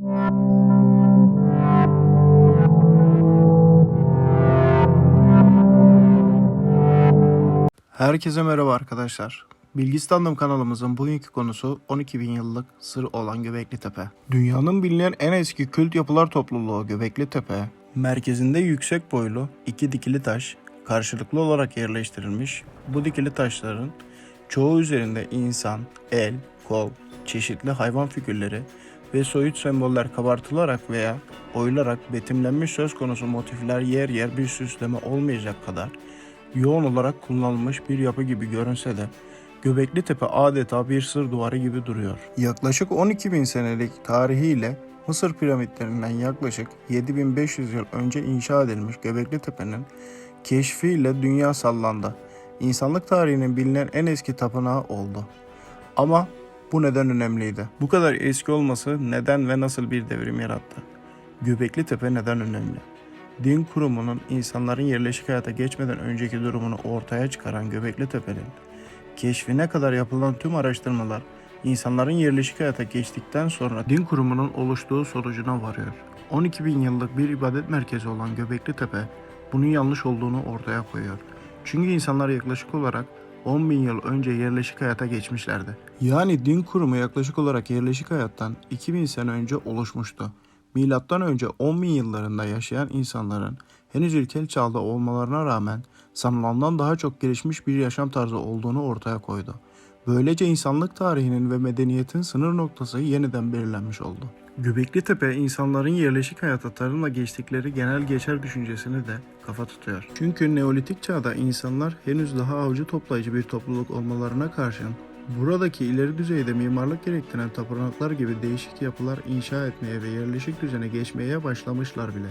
Herkese merhaba arkadaşlar. Bilgi Standım kanalımızın bugünkü konusu 12 bin yıllık sır olan Göbekli Tepe. Dünyanın bilinen en eski kült yapılar topluluğu Göbekli Tepe, merkezinde yüksek boylu iki dikili taş karşılıklı olarak yerleştirilmiş. Bu dikili taşların çoğu üzerinde insan, el, kol, çeşitli hayvan figürleri ve soyut semboller kabartılarak veya oyularak betimlenmiş söz konusu motifler yer yer bir süsleme olmayacak kadar yoğun olarak kullanılmış bir yapı gibi görünse de Göbekli Tepe adeta bir sır duvarı gibi duruyor. Yaklaşık 12 bin senelik tarihiyle Mısır piramitlerinden yaklaşık 7500 yıl önce inşa edilmiş Göbekli Tepe'nin keşfiyle dünya sallandı. İnsanlık tarihinin bilinen en eski tapınağı oldu. Ama bu neden önemliydi? Bu kadar eski olması neden ve nasıl bir devrim yarattı? Göbekli Tepe neden önemli? Din kurumunun insanların yerleşik hayata geçmeden önceki durumunu ortaya çıkaran Göbekli Tepe'nin keşfine kadar yapılan tüm araştırmalar insanların yerleşik hayata geçtikten sonra din kurumunun oluştuğu sonucuna varıyor. 12 bin yıllık bir ibadet merkezi olan Göbekli Tepe bunun yanlış olduğunu ortaya koyuyor. Çünkü insanlar yaklaşık olarak 10 bin yıl önce yerleşik hayata geçmişlerdi. Yani din kurumu yaklaşık olarak yerleşik hayattan 2000 sene önce oluşmuştu. Milattan önce 10 bin yıllarında yaşayan insanların henüz ilkel çağda olmalarına rağmen sanılandan daha çok gelişmiş bir yaşam tarzı olduğunu ortaya koydu. Böylece insanlık tarihinin ve medeniyetin sınır noktası yeniden belirlenmiş oldu. Göbekli Tepe insanların yerleşik hayata tarımla geçtikleri genel geçer düşüncesini de kafa tutuyor. Çünkü Neolitik çağda insanlar henüz daha avcı toplayıcı bir topluluk olmalarına karşın buradaki ileri düzeyde mimarlık gerektiren tapınaklar gibi değişik yapılar inşa etmeye ve yerleşik düzene geçmeye başlamışlar bile.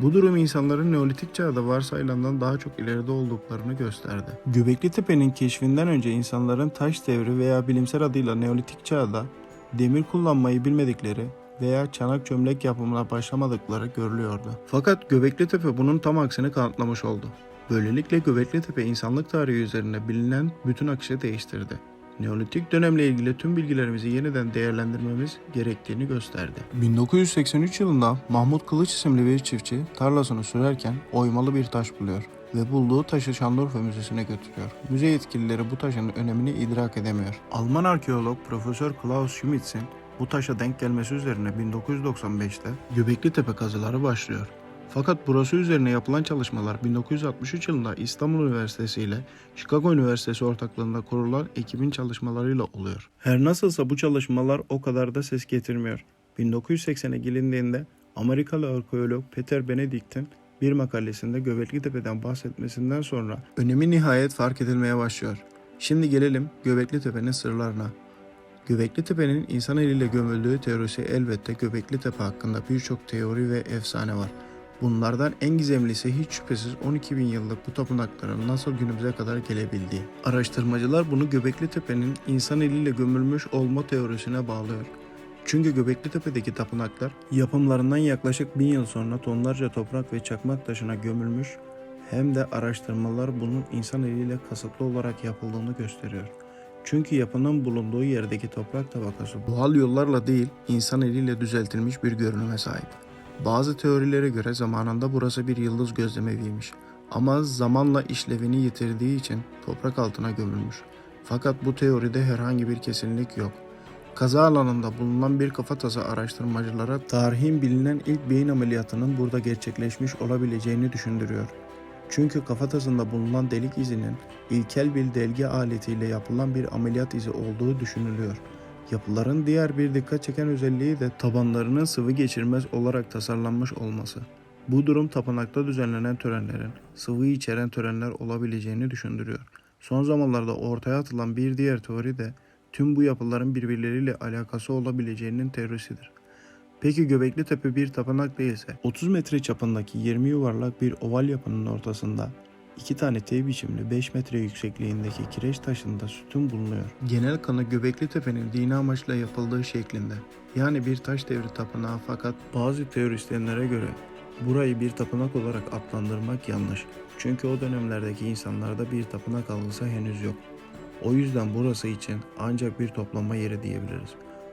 Bu durum insanların Neolitik çağda varsayılandan daha çok ileride olduklarını gösterdi. Göbekli Tepe'nin keşfinden önce insanların taş devri veya bilimsel adıyla Neolitik çağda demir kullanmayı bilmedikleri veya çanak çömlek yapımına başlamadıkları görülüyordu. Fakat Göbekli Tepe bunun tam aksini kanıtlamış oldu. Böylelikle Göbekli Tepe insanlık tarihi üzerine bilinen bütün akışı değiştirdi. Neolitik dönemle ilgili tüm bilgilerimizi yeniden değerlendirmemiz gerektiğini gösterdi. 1983 yılında Mahmut Kılıç isimli bir çiftçi tarlasını sürerken oymalı bir taş buluyor ve bulduğu taşı Şanlıurfa Müzesi'ne götürüyor. Müze yetkilileri bu taşın önemini idrak edemiyor. Alman arkeolog Profesör Klaus Schmitz'in bu taşa denk gelmesi üzerine 1995'te Göbekli Tepe kazıları başlıyor. Fakat burası üzerine yapılan çalışmalar 1963 yılında İstanbul Üniversitesi ile Chicago Üniversitesi ortaklığında kurulan ekibin çalışmalarıyla oluyor. Her nasılsa bu çalışmalar o kadar da ses getirmiyor. 1980'e gelindiğinde Amerikalı arkeolog Peter Benedict'in bir makalesinde Göbekli Tepe'den bahsetmesinden sonra önemi nihayet fark edilmeye başlıyor. Şimdi gelelim Göbekli Tepe'nin sırlarına. Göbekli Tepe'nin insan eliyle gömüldüğü teorisi elbette Göbekli Tepe hakkında birçok teori ve efsane var. Bunlardan en gizemlisi hiç şüphesiz 12 bin yıllık bu tapınakların nasıl günümüze kadar gelebildiği. Araştırmacılar bunu Göbekli Tepe'nin insan eliyle gömülmüş olma teorisine bağlıyor. Çünkü Göbekli Tepe'deki tapınaklar yapımlarından yaklaşık bin yıl sonra tonlarca toprak ve çakmak taşına gömülmüş hem de araştırmalar bunun insan eliyle kasıtlı olarak yapıldığını gösteriyor. Çünkü yapının bulunduğu yerdeki toprak tabakası doğal yollarla değil insan eliyle düzeltilmiş bir görünüme sahip. Bazı teorilere göre zamanında burası bir yıldız gözlemeviymiş ama zamanla işlevini yitirdiği için toprak altına gömülmüş. Fakat bu teoride herhangi bir kesinlik yok. Kaza alanında bulunan bir kafatası araştırmacılara tarihin bilinen ilk beyin ameliyatının burada gerçekleşmiş olabileceğini düşündürüyor. Çünkü kafatasında bulunan delik izinin ilkel bir delge aletiyle yapılan bir ameliyat izi olduğu düşünülüyor. Yapıların diğer bir dikkat çeken özelliği de tabanlarının sıvı geçirmez olarak tasarlanmış olması. Bu durum tapınakta düzenlenen törenlerin sıvıyı içeren törenler olabileceğini düşündürüyor. Son zamanlarda ortaya atılan bir diğer teori de tüm bu yapıların birbirleriyle alakası olabileceğinin teorisidir. Peki Göbekli Tepe bir tapınak değilse 30 metre çapındaki 20 yuvarlak bir oval yapının ortasında iki tane T biçimli 5 metre yüksekliğindeki kireç taşında sütun bulunuyor. Genel kanı Göbekli Tepe'nin dini amaçla yapıldığı şeklinde. Yani bir taş devri tapınağı fakat bazı teorisyenlere göre burayı bir tapınak olarak adlandırmak yanlış. Çünkü o dönemlerdeki insanlarda bir tapınak algısı henüz yok. O yüzden burası için ancak bir toplama yeri diyebiliriz.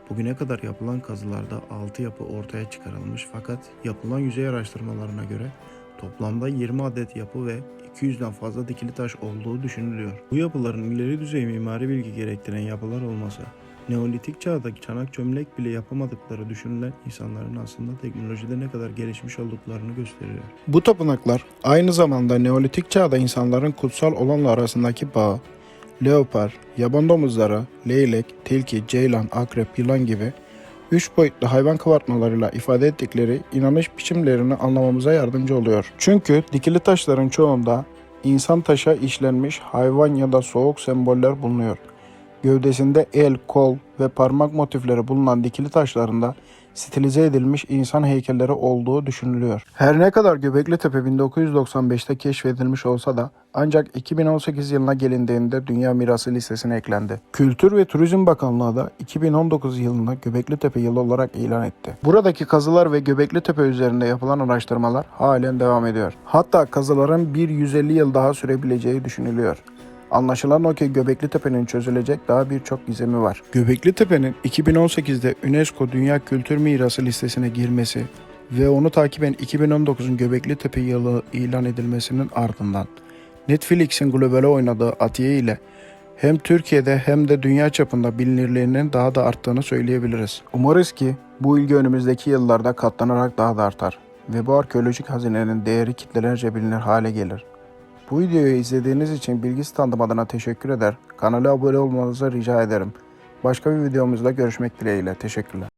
Bugüne kadar yapılan kazılarda 6 yapı ortaya çıkarılmış fakat yapılan yüzey araştırmalarına göre toplamda 20 adet yapı ve 200'den fazla dikili taş olduğu düşünülüyor. Bu yapıların ileri düzey mimari bilgi gerektiren yapılar olması, Neolitik çağda çanak çömlek bile yapamadıkları düşünülen insanların aslında teknolojide ne kadar gelişmiş olduklarını gösteriyor. Bu tapınaklar aynı zamanda Neolitik çağda insanların kutsal olanla arasındaki bağı, leopar, yaban domuzları, leylek, tilki, ceylan, akrep, yılan gibi üç boyutlu hayvan kabartmalarıyla ifade ettikleri inanış biçimlerini anlamamıza yardımcı oluyor. Çünkü dikili taşların çoğunda insan taşa işlenmiş hayvan ya da soğuk semboller bulunuyor. Gövdesinde el, kol ve parmak motifleri bulunan dikili taşlarında stilize edilmiş insan heykelleri olduğu düşünülüyor. Her ne kadar Göbekli Tepe 1995'te keşfedilmiş olsa da ancak 2018 yılına gelindiğinde Dünya Mirası listesine eklendi. Kültür ve Turizm Bakanlığı da 2019 yılında Göbekli Tepe yılı olarak ilan etti. Buradaki kazılar ve Göbekli Tepe üzerinde yapılan araştırmalar halen devam ediyor. Hatta kazıların bir 150 yıl daha sürebileceği düşünülüyor. Anlaşılan o ki Göbekli Tepe'nin çözülecek daha birçok gizemi var. Göbekli Tepe'nin 2018'de UNESCO Dünya Kültür Mirası listesine girmesi ve onu takiben 2019'un Göbekli Tepe yılı ilan edilmesinin ardından Netflix'in globale oynadığı Atiye ile hem Türkiye'de hem de dünya çapında bilinirliğinin daha da arttığını söyleyebiliriz. Umarız ki bu ilgi önümüzdeki yıllarda katlanarak daha da artar ve bu arkeolojik hazinenin değeri kitlelerce bilinir hale gelir. Bu videoyu izlediğiniz için bilgi standım adına teşekkür eder. Kanala abone olmanızı rica ederim. Başka bir videomuzda görüşmek dileğiyle. Teşekkürler.